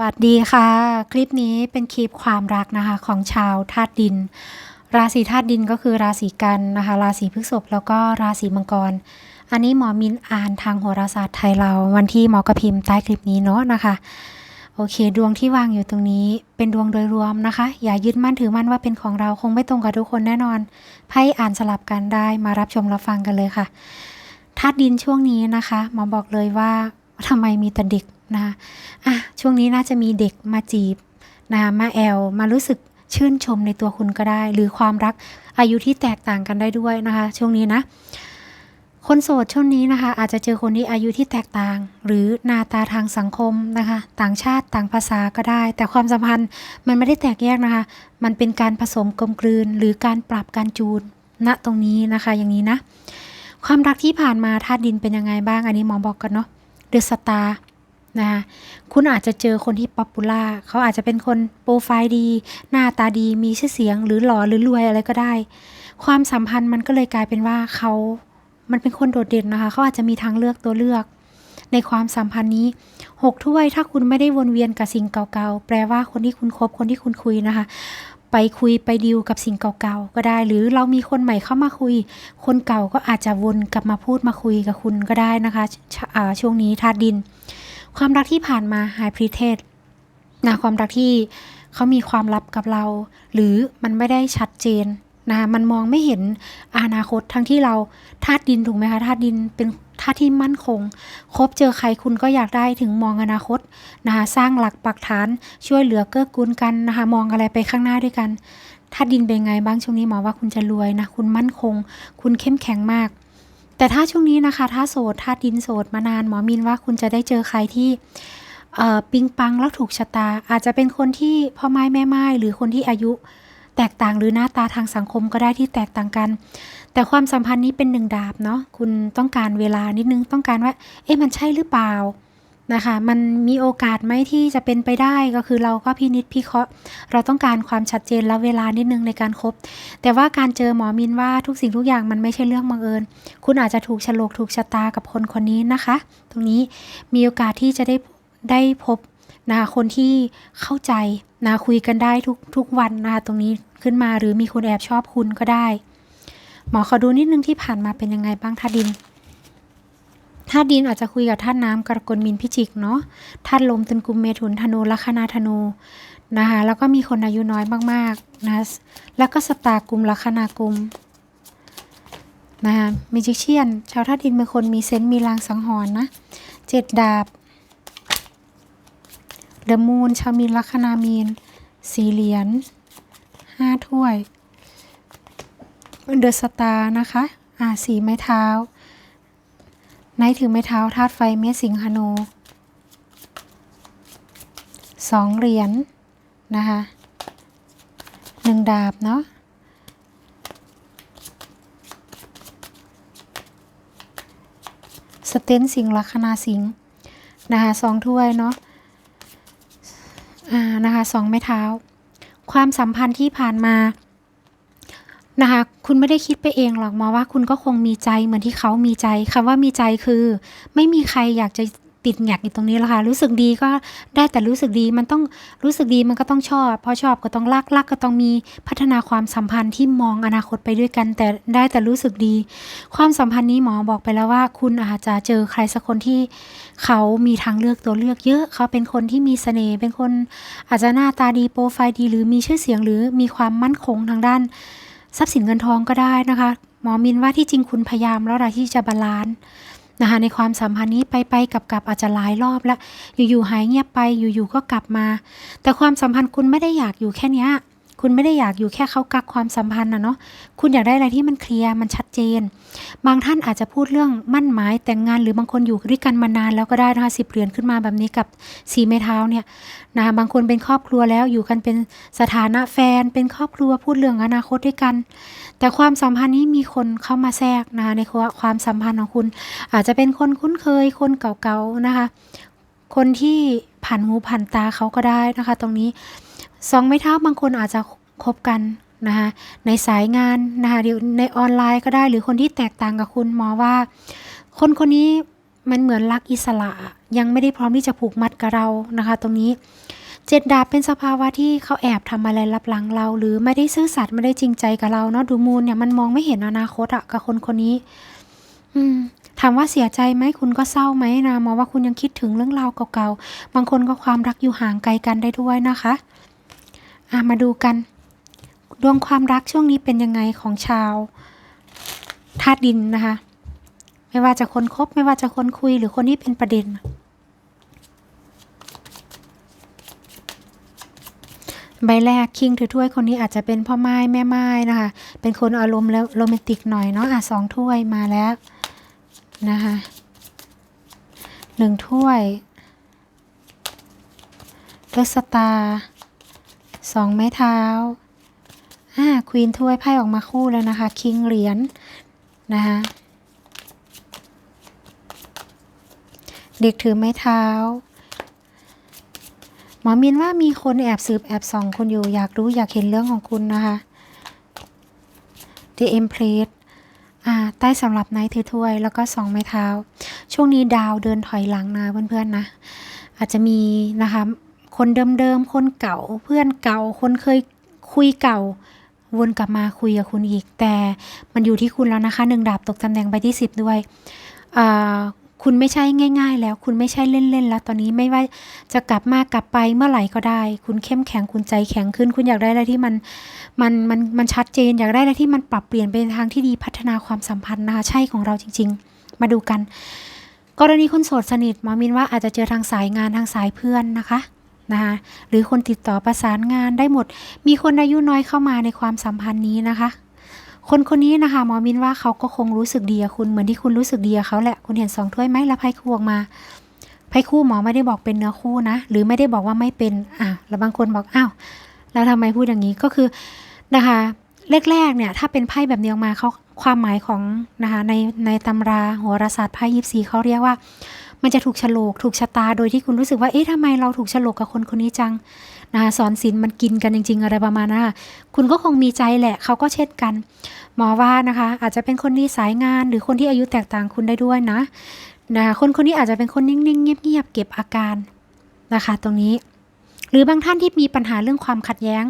สวัสดีค่ะ คลิปนี้เป็นคลิปความรักนะคะของชาวธาตุดิน ราศีธาตุดินก็คือราศีกันนะคะ ราศีพฤษภแล้วก็ราศีมังกร อันนี้หมอมินอ่านทางโหราศาสตร์ไทยเราวันที่หมอกระพิมพ์ใต้คลิปนี้เนาะนะคะโอเค ดวงที่วางอยู่ตรงนี้เป็นดวงโดยรวมนะคะ อย่ายึดมั่นถือมั่นว่าเป็นของเราคงไม่ตรงกับทุกคนแน่นอนไพ่อ่านสลับกันได้มารับชมรับฟังกันเลยค่ะธาตุดินช่วงนี้นะคะหมอบอกเลยว่าทำไมมีแต่เด็ก นะคะอะช่วงนี้น่าจะมีเด็กมาจีบนะมาแอลมารู้สึกชื่นชมในตัวคุณก็ได้ หรือความรักอายุที่แตกต่างกันได้ด้วยนะคะ ช่วงนี้นะ คนโสดช่วงนี้นะคะ อาจจะเจอคนที่อายุที่แตกต่าง หรือหน้าตาทางสังคมนะคะ ต่างชาติต่างภาษาก็ได้ แต่ความสัมพันธ์มันไม่ได้แตกแยกนะคะ มันเป็นการผสมกลมกลืน หรือการปรับการจูนณตรงนี้นะคะ อย่างนี้นะ ความรักที่ผ่านมาธาตุดินเป็นยังไงบ้าง อันนี้หมอบอกกันเนาะเดอะสตาร์ นะคะคุณอาจจะเจอคนที่ป๊อปปูล่าเขาอาจจะเป็นคนโปรไฟล์ดี หน้าตาดีมีชื่อเสียงหรือหล่อหรือรวยอะไรก็ได้ ความสัมพันธ์มันก็เลยกลายเป็นว่าเขามันเป็นคนโดดเด่นนะคะเขาอาจจะมีทางเลือกตัวเลือก ในความสัมพันธ์นี้หกถ้วยถ้าคุณไม่ได้วนเวียนกับสิ่งเก่าๆแปลว่าคนที่คุณคบคนที่คุณคุยนะคะ ไปคุยไปดิวกับสิ่งเก่าๆก็ได้ หรือเรามีคนใหม่เข้ามาคุย คนเก่าก็อาจจะวนกลับมาพูดมาคุยกับคุณก็ได้นะคะชอ่าช่วงนี้ธาตุดิน ความรักที่ผ่านมาหายพรีเทศนะความรักที่เขามีความลับกับเรา หรือมันไม่ได้ชัดเจนนะมันมองไม่เห็นอนาคตทั้งที่เราธาตุดินถูกไหมคะธาตุดินเป็นธาตุที่มั่นคง คบเจอใครคุณก็อยากได้ถึงมองอนาคตนะคะสร้างหลักปักฐานช่วยเหลือเกื้อกูลกันนะคะมองอะไรไปข้างหน้าด้วยกันธาตุดินเป็นไงบ้างช่วงนี้หมอว่าคุณจะรวยนะคุณมั่นคง คุณเข้มแข็งมาก แต่ถ้าช่วงนี้นะคะ ถ้าโสดธาตุดินโสดมานานหมอมินว่าคุณจะได้เจอใครที่ปิงปังแล้วถูกชะตา อาจจะเป็นคนที่พ่อไม้แม่ไม้หรือคนที่อายุแตกต่างหรือหน้าตาทางสังคมก็ได้ที่แตกต่างกัน แต่ความสัมพันธ์นี้เป็นหนึ่งดาบเนาะคุณต้องการเวลานิดนึงต้องการว่า เอ๊ะมันใช่หรือเปล่า นะคะ มันมีโอกาสไหมที่จะเป็นไปได้ก็คือเราก็พินิจพิเคราะห์ เราต้องการความชัดเจนและเวลานิดนึงในการคบแต่ว่าการเจอหมอมินว่าทุกสิ่งทุกอย่างมันไม่ใช่เรื่องบังเอิญ คุณอาจจะถูกฉลกถูกชะตากับคนคนนี้นะคะ ตรงนี้มีโอกาสที่จะได้ได้พบนะคะคนที่เข้าใจนะคุยกันได้ทุกทุกวันนะคะตรงนี้ขึ้นมาหรือมีคนแอบชอบคุณก็ได้ หมอขอดูนิดนึงที่ผ่านมาเป็นยังไงบ้างธาดิน ธาตุดินอาจจะคุยกับธาตุน้ำกรกฎมินพิจิกเนาะธาตุลมตุลกุมเมถุนธนูลัคนาธนูนะคะแล้วก็มีคนอายุน้อยมากๆนะแล้วก็สตาร์กุมลัคนากุมนะคะมิจิเชียน ชาวธาตุดินเป็นคนมีเซนต์มีลางสังหรณ์นะเจ็ดดาบเดอะมูนชาวมีนลัคนามีนสีเหรียญห้าถ้วยเดอะสตาร์นะคะ อ่าสีไม้เท้า ไนท์ถือไม้เท้าธาตุไฟเมษสิงหานูสองเหรียญนะคะหนึ่งดาบเนาะสเตนสิงห์ลัคนาสิงห์นะคะสองถ้วยเนาะอ่านะคะสองไม้เท้า ความสัมพันธ์ที่ผ่านมา นะคะ คุณไม่ได้คิดไปเองหรอกมาว่าคุณก็คงมีใจเหมือนที่เขามีใจคำว่ามีใจคือ ไม่มีใครอยากจะติดแงกอยู่ตรงนี้แล้วค่ะ รู้สึกดีก็ได้แต่รู้สึกดีมันต้องรู้สึกดีมันก็ต้องชอบ พอชอบก็ต้องรักรักก็ต้องมีพัฒนาความสัมพันธ์ที่มองอนาคตไปด้วยกัน แต่ได้แต่รู้สึกดี ความสัมพันธ์นี้หมอบอกไปแล้วว่า คุณอาจจะเจอใครสักคนที่เขามีทางเลือกตัวเลือกเยอะ เขาเป็นคนที่มีเสน่ห์เป็นคนอาจจะหน้าตาดีโปรไฟล์ดี หรือมีชื่อเสียงหรือมีความมั่นคงทางด้าน ทรัพย์สินเงินทองก็ได้นะคะ หมอมินว่าที่จริงคุณพยายามแล้วนะที่จะบาลานซ์นะคะในความสัมพันธ์นี้ไปไปกับกับอาจจะหลายรอบแล้ว อยู่ๆหายเงียบไปอยู่ๆก็กลับมา แต่ความสัมพันธ์คุณไม่ได้อยากอยู่แค่นี้ คุณไม่ได้อยากอยู่แค่เขากักความสัมพันธ์นะเนาะคุณอยากได้อะไรที่มันเคลียร์มันชัดเจน บางท่านอาจจะพูดเรื่องมั่นหมายแต่งงานหรือบางคนอยู่ด้วยกันมานานแล้วก็ได้นะคะสิบเหรียญขึ้นมาแบบนี้กับสีไม้เท้าเนี่ยนะคะบางคนเป็นครอบครัวแล้วอยู่กันเป็นสถานะแฟน เป็นครอบครัวพูดเรื่องอนาคตด้วยกัน แต่ความสัมพันธ์นี้มีคนเข้ามาแทรกนะคะในความสัมพันธ์ของคุณ อาจจะเป็นคนคุ้นเคยคนเก่าๆนะคะ คนที่ผ่านหูผ่านตาเขาก็ได้นะคะ ตรงนี้ สองไม้เท้าบางคนอาจจะคบกันนะคะในสายงานนะคะในออนไลน์ก็ได้หรือคนที่แตกต่างกับคุณหมอว่า คนคนนี้มันเหมือนรักอิสระยังไม่ได้พร้อมที่จะผูกมัดกับเรานะคะ ตรงนี้เจ็ดดาบเป็นสภาวะที่เขาแอบทำอะไรลับหลังเรา หรือไม่ได้ซื่อสัตย์ไม่ได้จริงใจกับเราเนาะดูมูลเนี่ยมันมองไม่เห็นอนาคตอะกับคนคนนี้ อืมถามว่าเสียใจไหมคุณก็เศร้าไหมนะมองว่าคุณยังคิดถึงเรื่องราวเก่าๆบางคนก็ความรักอยู่ห่างไกลกันได้ด้วยนะคะะมาดูกัน ดวงความรักช่วงนี้เป็นยังไงของชาวธาตุดินนะคะ ไม่ว่าจะคนคบไม่ว่าจะคนคุยหรือคนที่เป็นประเด็น ใบแรกคิงถือถ้วยคนนี้อาจจะเป็นพ่อไม้แม่ไม้นะคะ เป็นคนอารมณ์แล้วโรแมนติกหน่อยเนาะอะสองถ้วยมาแล้วนะคะหนึ่งถ้วยเลือกสตาร์ สองไม้เท้าอ่าควีนถ้วยไพ่ออกมาคู่แล้วนะคะ คิงเหรียญนะคะเด็กถือไม้เท้า หมอมินว่ามีคนแอบสืบแอบส่องคุณอยู่ อยากรู้อยากเห็นเรื่องของคุณนะคะ The Empress อ่าใต้สำหรับไนท์ถือถ้วย แล้วก็สองไม้เท้า ช่วงนี้ดาวเดินถอยหลังนะเพื่อนๆนะ อาจจะมีนะคะ คนเดิมๆ คนเก่า เพื่อนเก่า คนเคยคุยเก่า วนกลับมาคุยกับคุณอีก แต่มันอยู่ที่คุณแล้วนะคะหนึ่งดาบตกตำแหน่งไปที่สิบด้วย คุณไม่ใช่ง่าย ๆ แล้ว คุณไม่ใช่เล่นๆแล้ว ตอนนี้ไม่ว่าจะกลับมากลับไปเมื่อไหร่ก็ได้ คุณเข้มแข็ง คุณใจแข็งขึ้น คุณอยากได้อะไรที่มัน มัน มัน มันชัดเจน อยากได้อะไรที่มันปรับเปลี่ยนไปในทางที่ดี พัฒนาความสัมพันธ์นะคะ ใช่ของเราจริง ๆ มาดูกัน กรณีคนโสดสนิทหมอมินว่าอาจจะเจอทางสายงานทางสายเพื่อนนะคะ นะคะหรือคนติดต่อประสานงานได้หมด มีคนอายุน้อยเข้ามาในความสัมพันธ์นี้นะคะ คนคนนี้นะคะหมอมินว่าเขาก็คงรู้สึกดีกับคุณเหมือนที่คุณรู้สึกดีกับเขาแหละ คุณเห็นสองถ้วยไหมแล้วไพ่คู่ออกมาไพ่คู่หมอไม่ได้บอกเป็นเนื้อคู่นะ หรือไม่ได้บอกว่าไม่เป็นอะแล้วบางคนบอกอ้าวแล้วทำไมพูดอย่างนี้ก็คือนะคะแรกๆเนี่ยถ้าเป็นไพ่แบบนี้ออกมาเขาความหมายของนะคะในในตำราโหราศาสตร์ไพ่ยิปซีเขาเรียกว่า มันจะถูกฉลกถูกชะตาโดยที่คุณรู้สึกว่าเอ๊ะทำไมเราถูกฉลกกับคนคนนี้จังนะคะสอนศิลมันกินกันจริง ๆ อะไรประมาณนั้นค่ะคุณก็คงมีใจแหละเขาก็เช่นกัน หมอว่านะคะ อาจจะเป็นคนที่สายงาน หรือคนที่อายุแตกต่างคุณได้ด้วยนะนะคะคนคนนี้อาจจะเป็นคนนิ่งๆเงียบๆเก็บอาการนะคะ ตรงนี้ หรือบางท่านที่มีปัญหาเรื่องความขัดแย้ง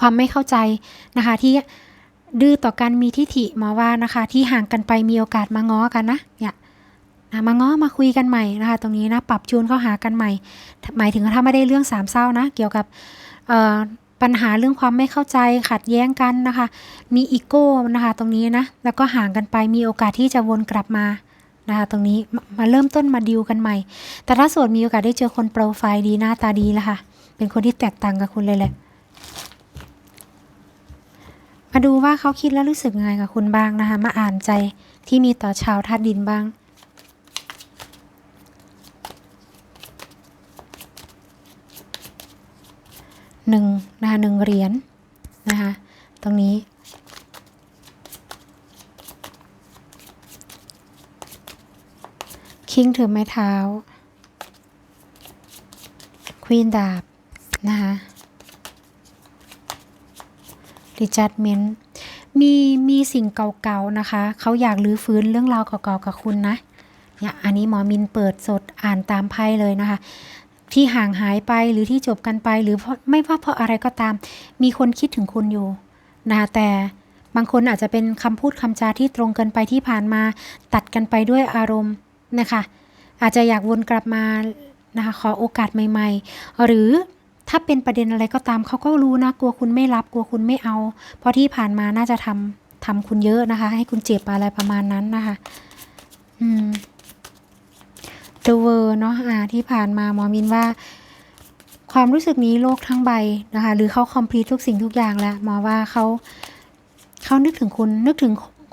ความไม่เข้าใจนะคะที่ดื้อต่อกันมีทิฐิหมอว่านะคะ ที่ห่างกันไปมีโอกาสมาง้อกันนะเนี่ย มาง้อมาคุยกันใหม่นะคะตรงนี้นะปรับจูนเข้าหากันใหม่ หมายถึงถ้าไม่ได้เรื่องสามเศร้านะเกี่ยวกับปัญหาเรื่องความไม่เข้าใจขัดแย้งกันนะคะ มีอีโก้นะคะ ตรงนี้นะแล้วก็ห่างกันไปมีโอกาสที่จะวนกลับมานะคะตรงนี้มาเริ่มต้นมาดิวกันใหม่ แต่ถ้าโสดมีโอกาสได้เจอคนโปรไฟล์ดีหน้าตาดีแล้วค่ะ เป็นคนที่แตกต่างกับคุณเลยแหละ มาดูว่าเขาคิดแล้วรู้สึกยังไงกับคุณบ้างนะคะ มาอ่านใจที่มีต่อชาวธาตุดินบ้าง หนึ่งนะคะหนึ่งเหรียญนะคะตรงนี้ คิงถือไม้เท้า ควีนดาบ นะคะดิจัดเมนมีมีสิ่งเก่าๆนะคะ เขาอยากลื้อฟื้นเรื่องราวเก่าๆกับคุณนะเนี่ยอันนี้หมอมินเปิดสดอ่านตามไพ่เลยนะคะ ที่ห่างหายไปหรือที่จบกันไป หรือไม่ว่าเพราะอะไรก็ตาม มีคนคิดถึงคุณอยู่นะคะแต่บางคนอาจจะเป็นคำพูดคำจาที่ตรงเกินไปที่ผ่านมา ตัดกันไปด้วยอารมณ์นะคะ อาจจะอยากวนกลับมานะคะขอโอกาสใหม่ ๆ หรือถ้าเป็นประเด็นอะไรก็ตามเขาก็รู้นะกลัวคุณไม่รับกลัวคุณไม่เอา เพราะที่ผ่านมาน่าจะทำทำคุณเยอะนะคะ ให้คุณเจ็บอะไรประมาณนั้นนะคะ อืม The World เนาะอ่าที่ผ่านมาหมอมินว่า ความรู้สึกนี้โลกทั้งใบนะคะ หรือเขาคอมพลีททุกสิ่งทุกอย่างแล้วหมอว่าเขาเขานึกถึงคุณนึกถึง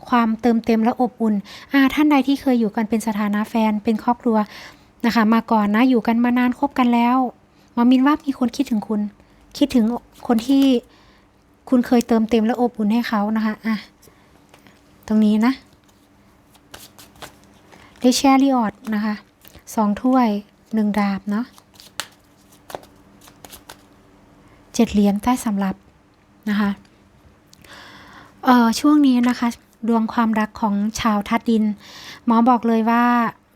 ความเติมเต็มและอบอุ่นอ่าท่านใดที่เคยอยู่กันเป็นสถานะแฟนเป็นครอบครัวนะคะ มาก่อนนะอยู่กันมานานคบกันแล้วหมอมินว่ามีคนคิดถึงคุณ คิดถึงคนที่คุณเคยเติมเต็มและอบอุ่นให้เขานะคะอะตรงนี้นะได้แชร์ริออดนะคะ สองถ้วยหนึ่งดาบเนาะเจ็ดเหรียญใต้สำรับนะคะเอ่อช่วงนี้นะคะ ดวงความรักของชาวทัดดิน หมอบอกเลยว่า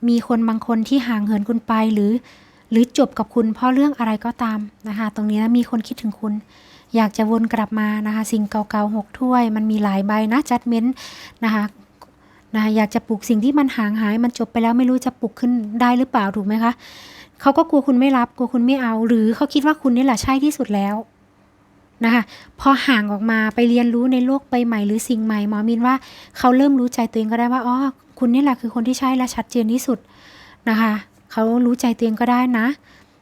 มีคนบางคนที่ห่างเหินคุณไปหรือ หรือจบกับคุณเพราะเรื่องอะไรก็ตามนะคะ ตรงนี้นะมีคนคิดถึงคุณ อยากจะวนกลับมานะคะ สิ่งเก่าๆหกถ้วย มันมีหลายใบนะจัดเม้นนะคะ นะอยากจะปลุกสิ่งที่มันห่างหายมันจบไปแล้วไม่รู้จะปลุกขึ้นได้หรือเปล่าถูกไหมคะเขาก็กลัวคุณไม่รับกลัวคุณไม่เอา หรือเขาคิดว่าคุณนี่แหละใช่ที่สุดแล้วนะคะพอห่างออกมาไปเรียนรู้ในโลกใบใหม่หรือสิ่งใหม่หมอมินว่าเขาเริ่มรู้ใจตัวเองก็ได้ว่าอ๋อคุณนี่แหละคือคนที่ใช่และชัดเจนที่สุดนะคะเขารู้ใจตัวเองก็ได้นะ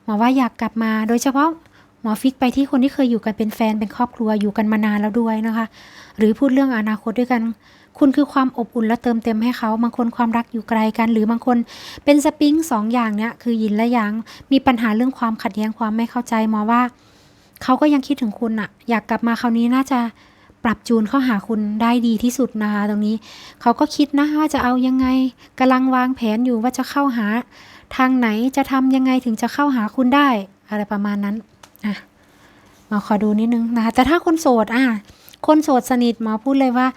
หมอว่าอยากกลับมาโดยเฉพาะ มอฟิกไปที่คนที่เคยอยู่กันเป็นแฟนเป็นครอบครัวอยู่กันมานานแล้วด้วยนะคะ หรือพูดเรื่องอนาคตด้วยกัน คุณคือความอบอุ่นและเติมเต็มให้เขาบางคนความรักอยู่ไกลกัน หรือบางคนเป็นสปริงสองอย่างเนี้ยคือยินและยางมีปัญหาเรื่องความขัดแย้งความไม่เข้าใจหมอว่า เขาก็ยังคิดถึงคุณอะอยากกลับมาคราวนี้น่าจะปรับจูนเข้าหาคุณได้ดีที่สุดนะคะตรงนี้เขาก็คิดนะว่าจะเอายังไงกำลังวางแผนอยู่ว่าจะเข้าหา ทางไหนจะทำยังไงถึงจะเข้าหาคุณได้ อะไรประมาณนั้น มอขอดูนิดนึงนะคะ แต่ถ้าคนโสดอะคนโสดสนิทหมอพูดเลยว่า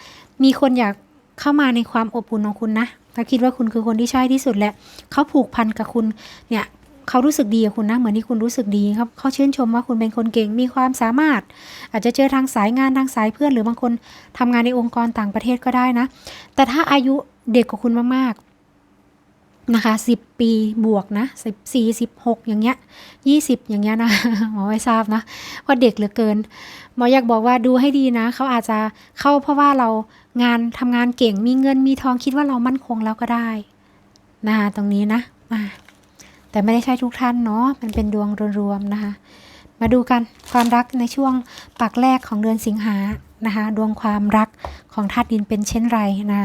มีคนอยากเข้ามาในความอบอุ่นของคุณนะถ้าคิดว่าคุณคือคนที่ใช่ที่สุดแหละเขาผูกพันกับคุณเนี่ยเขารู้สึกดีกับคุณนะเหมือนที่คุณรู้สึกดีครับเขาชื่นชมว่าคุณเป็นคนเก่งมีความสามารถ อาจจะเจอทางสายงานทางสายเพื่อนหรือบางคนทำงานในองค์กรต่างประเทศก็ได้นะ แต่ถ้าอายุเด็กกว่าคุณมากๆ นะคะสิบปีบวกนะสิบสี่สิบหกอย่างเงี้ยยี่สิบอย่างเงี้ยนะหมอไม่ทราบนะว่าเด็กเหลือเกินหมออยากบอกว่าดูให้ดีนะ เขาอาจจะเข้าเพราะว่าเรางานทำงานเก่งมีเงินมีทองคิดว่าเรามั่นคงแล้วก็ได้นะคะตรงนี้นะอ่าแต่ไม่ได้ใช่ทุกท่านเนาะมันเป็นดวงรวมๆนะคะ มาดูกันความรักในช่วงปักแรกของเดือนสิงหานะคะ ดวงความรักของธาตุดินเป็นเช่นไรนะธ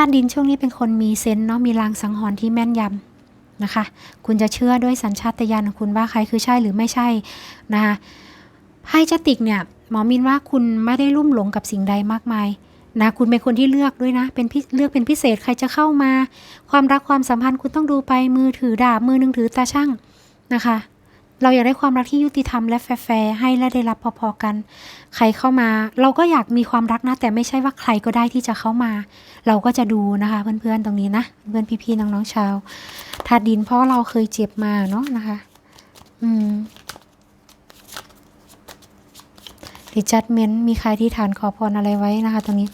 าตุดินช่วงนี้เป็นคนมีเซนเนาะมีลางสังหรณ์ที่แม่นยำนะคะ คุณจะเชื่อด้วยสัญชาตญาณของคุณว่าใครคือใช่หรือไม่ใช่นะคะไพ่จติกเนี่ยหมอมินว่าคุณไม่ได้ลุ่มหลงกับสิ่งใดมากมายนะคุณเป็นคนที่เลือกด้วยนะ เป็นเลือกเป็นพิเศษใครจะเข้ามา ความรักความสัมพันธ์คุณต้องดูไปมือถือดาบมือหนึงถือตาช่างนะคะ เราอยากได้ความรักที่ยุติธรรมและแฟร์ให้และได้รับพอๆกัน ใครเข้ามา เราก็อยากมีความรักนะ แต่ไม่ใช่ว่าใครก็ได้ที่จะเข้ามา เราก็จะดูนะคะเพื่อนๆตรงนี้นะเพื่อนพี่ๆน้องๆชาวธาตุดินเพราะเราเคยเจ็บมาเนาะนะคะ อืมดิจัดเมนมีใครที่ฐานขอพรอะไรไว้นะคะ ตรงนี้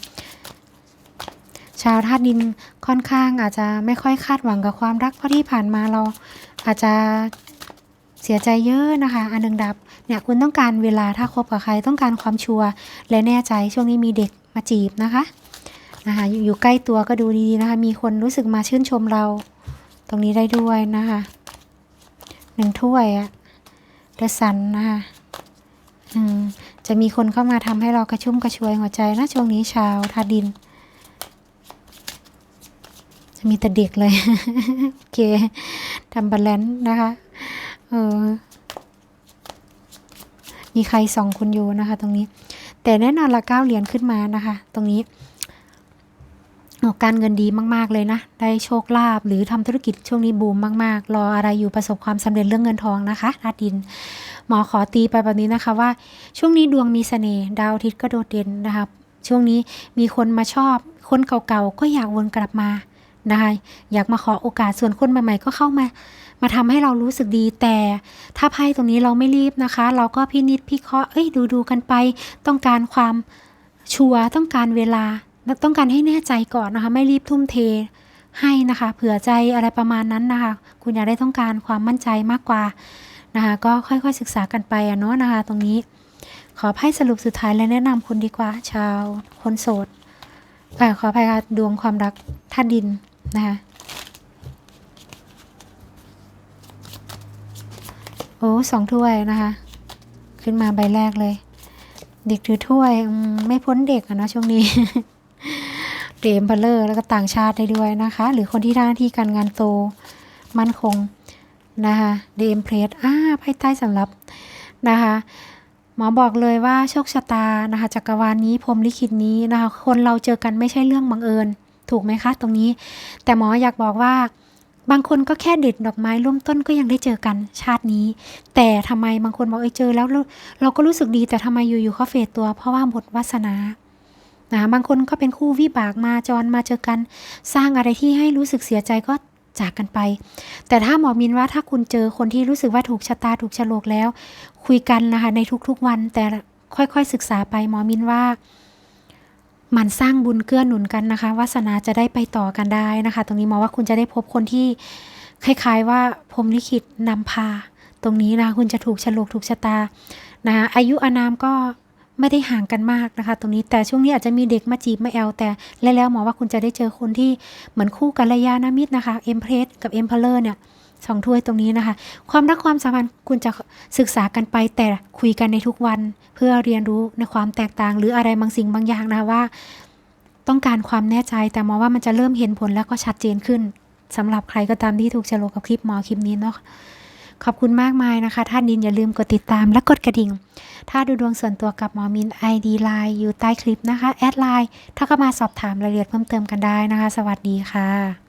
ชาวธาตุดินค่อนข้างอาจจะไม่ค่อยคาดหวังกับความรักเพราะที่ผ่านมาเราอาจจะ เสียใจเยอะนะคะ อันหนึ่งดับเนี่ยคุณต้องการเวลาถ้าคบกับใครต้องการความชัวร์และแน่ใจช่วงนี้มีเด็กมาจีบนะคะนะคะอยู่ใกล้ตัวก็ดูดีๆนะคะ มีคนรู้สึกมาชื่นชมเรา ตรงนี้ได้ด้วยนะคะหนึ่งถ้วยอะเดซันนะคะอืมจะมีคนเข้ามาทำให้เรากระชุ่มกระชวยหัวใจนะช่วงนี้ชาวธาดิน จะมีแต่เด็กเลย โอเคทำบาลานซ์นะคะ เออ มีใครส่องคุณอยู่นะคะ ตรงนี้ แต่แน่นอนละเก้าเหรียญขึ้นมานะคะ ตรงนี้ออการเงินดีมาก ๆ เลยนะ ได้โชคลาภหรือทำธุรกิจช่วงนี้บูมมากๆ รออะไรอยู่ประสบความสำเร็จเรื่องเงินทองนะคะธาดิน หมอขอตีไปแบบนี้นะคะว่า ช่วงนี้ดวงมีเสน่ห์ดาวอาทิตย์ก็โดดเด่นนะคะช่วงนี้มีคนมาชอบ คนเก่าๆ ก็อยากวนกลับมานะคะอยากมาขอโอกาสส่วนคนใหม่ๆก็เข้ามา มาทำให้เรารู้สึกดีแต่ ถ้าไพ่ตรงนี้เราไม่รีบนะคะ เราก็พินิจพิเคราะห์เอ้ยดูดูกันไป ต้องการความชัวร์ต้องการเวลาต้องการให้แน่ใจก่อนนะคะ ไม่รีบทุ่มเทให้นะคะ เผื่อใจอะไรประมาณนั้นนะคะ คุณอยากได้ต้องการความมั่นใจมากกว่านะคะ ก็ค่อยๆศึกษากันไปอะเนาะนะคะ ตรงนี้ ขอไพ่สรุปสุดท้ายและแนะนำคุณดีกว่า ชาวคนโสดขออภัยค่ะดวงความรักธาตุดินนะคะ โอ้สองถ้วยนะคะ ขึ้นมาใบแรกเลย เด็กถือถ้วยไม่พ้นเด็กอะนะช่วงนี้เดมเบลเลอร์แล้วก็ต่างชาติได้ด้วยนะคะ หรือคนที่ทำหน้าที่การงานโตมั่นคงนะคะเดมเพรสอ่าไพ่ใต้สำหรับนะคะหมอบอกเลยว่าโชคชะตานะคะจักรวาลนี้พรหมลิขิตนี้นะคะคนเราเจอกันไม่ใช่เรื่องบังเอิญ ถูกไหมคะ ตรงนี้ แต่หมออยากบอกว่า บางคนก็แค่เด็ดดอกไม้ร่วมต้นก็ยังได้เจอกันชาตินี้ แต่ทำไมบางคนบอกเอ้เจอแล้วเราก็รู้สึกดีแต่ทำไมอยู่ๆเขาเฟดตัว เพราะว่าหมดวาสนานะบางคนก็เป็นคู่วิบากมาจรมาเจอกัน สร้างอะไรที่ให้รู้สึกเสียใจก็จากกันไป แต่ถ้าหมอมินว่าถ้าคุณเจอคนที่รู้สึกว่าถูกชะตาถูกฉลกแล้ว คุยกันนะคะในทุกๆวันแต่ค่อยๆศึกษาไปหมอมินว่า มันสร้างบุญเกื้อหนุนกันนะคะวาสนาจะได้ไปต่อกันได้นะคะ ตรงนี้หมอว่าคุณจะได้พบคนที่คล้ายๆว่าพรมลิขิตนำพา ตรงนี้นะคุณจะถูกฉลกถูกชะตานะอายุอานามก็ไม่ได้ห่างกันมากนะคะ ตรงนี้แต่ช่วงนี้อาจจะมีเด็กมาจีบมาแอลแต่แล้วๆหมอว่าคุณจะได้เจอคนที่เหมือนคู่กัลยาณมิตรนะคะเอ็มเพรสกับเอ็มเพลเลอร์เนี่ย สองถ้วยตรงนี้นะคะ ความรักความสัมพันธ์คุณจะศึกษากันไปแต่คุยกันในทุกวัน เพื่อเรียนรู้ในความแตกต่าง หรืออะไรบางสิ่งบางอย่างนะว่า ต้องการความแน่ใจแต่หมอว่ามันจะเริ่มเห็นผลแล้วก็ชัดเจนขึ้นสำหรับใครก็ตามที่ถูกฉลกกับคลิปหมอคลิปนี้เนาะขอบคุณมากมายนะคะ ท่านดินอย่าลืมกดติดตามและกดกระดิ่ง ถ้าดูดวงส่วนตัวกับหมอมิน ID Line อยู่ใต้คลิปนะคะ แอดไลน์ถ้าก็มาสอบถามรายละเอียดเพิ่มเติมกันได้นะคะ สวัสดีค่ะ